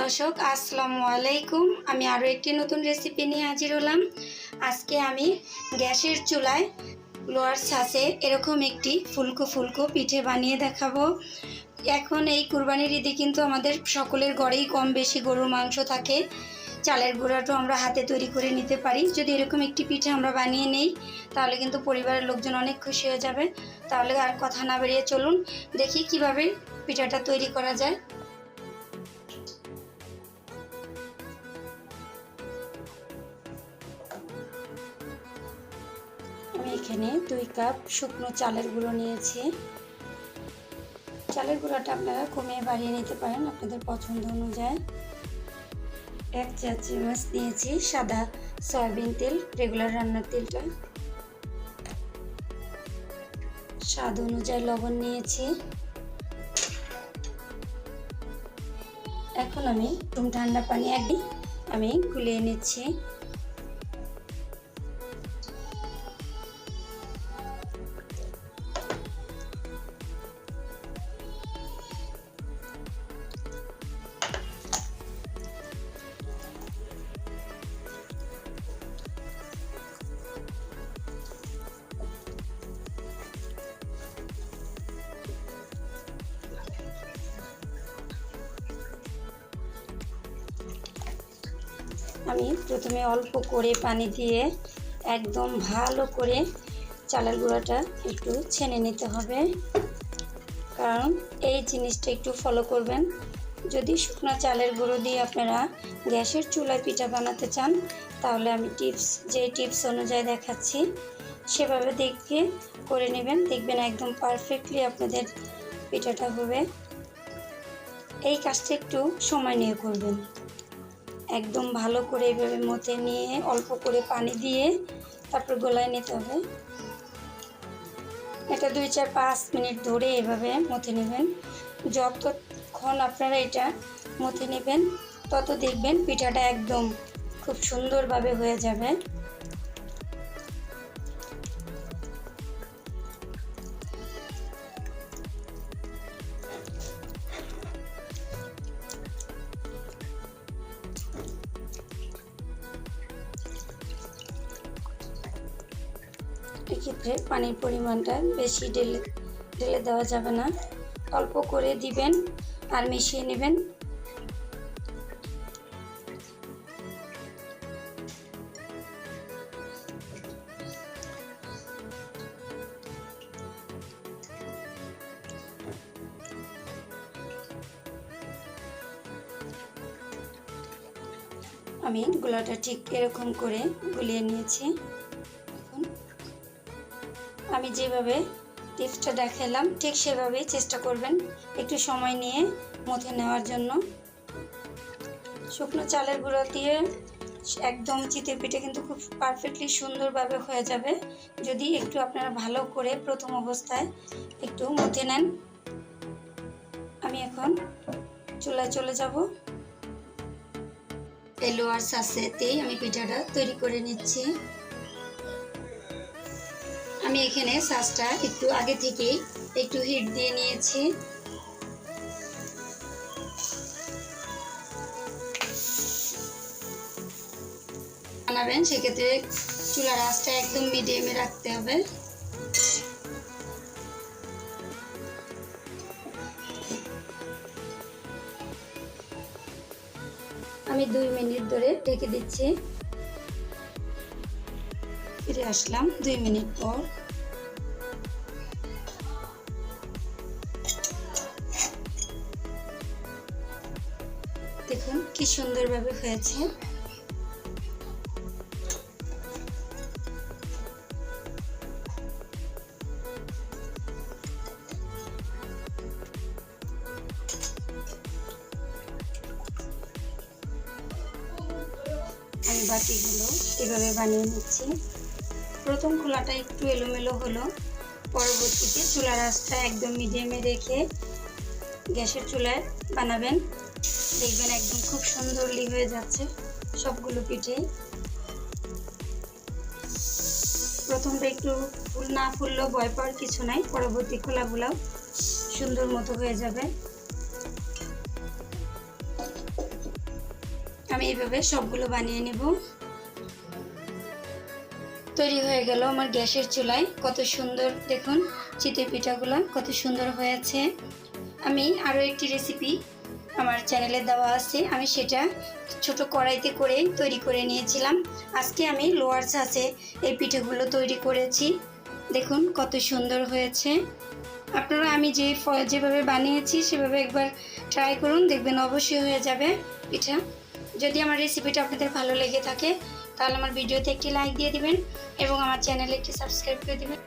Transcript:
দর্শক, আসসালামু আলাইকুম। আমি আরও একটি নতুন রেসিপি নিয়ে হাজির হলাম। আজকে আমি গ্যাসের চুলায় লোয়ার ছাঁচে এরকম একটি ফুলকো ফুলকো পিঠে বানিয়ে দেখাবো। এখন এই কুরবানির ঈদে কিন্তু আমাদের সকলের ঘরেই কম বেশি গরুর মাংস থাকে। চালের গুঁড়াটাও আমরা হাতে তৈরি করে নিতে পারি। যদি এরকম একটি পিঠে আমরা বানিয়ে নেই, তাহলে কিন্তু পরিবারের লোকজন অনেক খুশি হয়ে যাবে। তাহলে আর কথা না বেরিয়ে চলুন, দেখি কীভাবে পিঠাটা তৈরি করা যায়। আমি এখানে দুই কাপ শুকনো চালের গুঁড়ো নিয়েছি। চালের গুঁড়োটা আপনারা কমিয়ে বাড়িয়ে নিতে পারেন আপনাদের পছন্দ অনুযায়ী। এক চা চামচ নিয়েছি সাদা সয়াবিন তেল রেগুলার রান্নার তেলটা। স্বাদ অনুযায়ী লবণ নিয়েছি। এখন আমি ঠান্ডা পানি একদিন আমি গুলিয়ে নিচ্ছি। আমি প্রথমে অল্প করে পানি দিয়ে একদম ভালো করে চালের গুঁড়াটা একটু ছেনে নিতে হবে। কারণ এই জিনিসটা একটু ফলো করবেন। যদি শুকনো চালের গুঁড়ো দিয়ে আপনারা গ্যাসের চুলায় পিঠা বানাতে চান, তাহলে আমি টিপস, যে টিপস অনুযায়ী দেখাচ্ছি, সেভাবে দেখে করে নেবেন। দেখবেন একদম পারফেক্টলি আপনাদের পিঠাটা হবে। এই কাজটা একটু সময় নিয়ে করবেন। একদম ভালো করে এভাবে মতে নিয়ে অল্প করে পানি দিয়ে তারপর গলায় নিতে হবে। এটা দুই চার পাঁচ মিনিট ধরে এভাবে মতে নেবেন। যতক্ষণ আপনারা এটা মতে নেবেন, তত দেখবেন পিঠাটা একদম খুব সুন্দরভাবে হয়ে যাবে। এক্ষেত্রে পানির পরিমাণটা বেশি ঢেলে ঢেলে দেওয়া যাবে না। অল্প করে দিবেন আর মিশিয়ে নেবেন। আমি গোলাটা ঠিক এরকম করে গুলিয়ে নিয়েছি। আমি যেভাবে টিপসটা দেখালাম, ঠিক সেভাবেই চেষ্টা করবেন একটু সময় নিয়ে মথে নেওয়ার জন্য। শুকনো চালের গুঁড়ো দিয়ে একদম চিতের পিঠে কিন্তু খুব পারফেক্টলি সুন্দরভাবে হয়ে যাবে। যদি একটু আপনারা ভালো করে প্রথম অবস্থায় একটু মথে নেন, আমি এখন চুলায় চলে যাব। এই লোয়ার সাসেতেই আমি পিঠাটা তৈরি করে নিচ্ছি। আমি এখানে সাসটা একটু আগে থেকেই একটু হিট দিয়ে নিয়েছি। বানাবেন, সেক্ষেত্রে চুলার আঁচটা একদম মিডিয়ামে রাখতে হবে। আমি দুই মিনিট ধরে ঢেকে দিচ্ছি। ফিরে আসলাম দুই মিনিট পর। দেখুন কি সুন্দরভাবে হয়েছে। আমি বাটিগুলো এভাবে বানিয়ে নিচ্ছি। প্রথম খোলাটা একটু এলোমেলো হলো, পরবর্তীতে চুলার আঁচটা একদম মিডিয়ামে রেখে গ্যাসের চুলায় বানাবেন। দেখবেন একদম খুব সুন্দরলি হয়ে যাচ্ছে সবগুলো পিঠে। প্রথমটা একটু ফুল না ফুললেও ভয় পাওয়ার কিছু নাই, পরবর্তী খোলাগুলো সুন্দর মতো হয়ে যাবে। আমি এইভাবে সবগুলো বানিয়ে নেব। তৈরি হয়ে গেল আমার গ্যাসের চুলায়, কত সুন্দর দেখুন চিতই পিঠাগুলো কত সুন্দর হয়েছে। আমি আরও একটি রেসিপি আমার চ্যানেলে দেওয়া আছে, আমি সেটা ছোট কড়াইতে করে তৈরি করে নিয়েছিলাম। আজকে আমি লোয়ার ছাঁচে এই পিঠেগুলো তৈরি করেছি। দেখুন কত সুন্দর হয়েছে। আপনারা আমি যে যেভাবে বানিয়েছি সেভাবে একবার ট্রাই করুন, দেখবেন অবশ্যই হয়ে যাবে পিঠা। যদি আমার রেসিপিটা আপনাদের ভালো লেগে থাকে, তাহলে আমার ভিডিওতে একটি লাইক দিয়ে দিবেন এবং আমার চ্যানেলে একটি সাবস্ক্রাইব করে দিবেন।